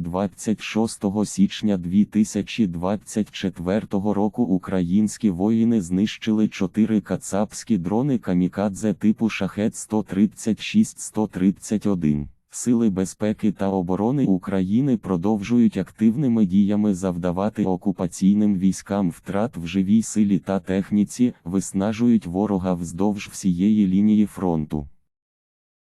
26 січня 2024 року українські воїни знищили чотири кацапські дрони камікадзе типу шахет 136-131. Сили безпеки та оборони України продовжують активними діями завдавати окупаційним військам втрат в живій силі та техніці, виснажують ворога вздовж всієї лінії фронту.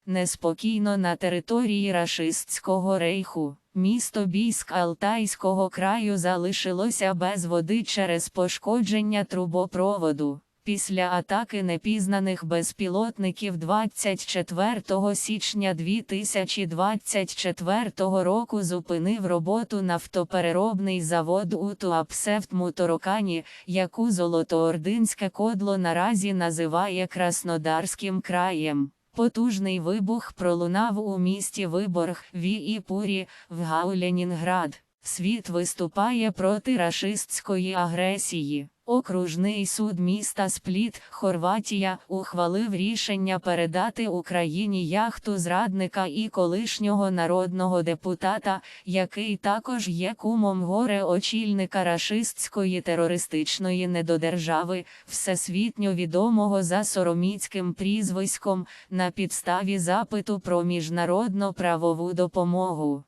Неспокійно на території рашистського рейху. Місто Бійськ Алтайського краю залишилося без води через пошкодження трубопроводу. Після атаки непізнаних безпілотників 24 січня 2024 року зупинив роботу нафтопереробний завод у Туапсефт-Муторокані, яку Золотоординське кодло наразі називає Краснодарським краєм. Потужний вибух пролунав у місті Виборг, Вііпурі, в Гауленінград. Світ виступає проти рашистської агресії. Окружний суд міста Спліт, Хорватія, ухвалив рішення передати Україні яхту зрадника і колишнього народного депутата, який також є кумом горе очільника рашистської терористичної недодержави, всесвітньо відомого за сороміцьким прізвиськом, на підставі запиту про міжнародно правову допомогу.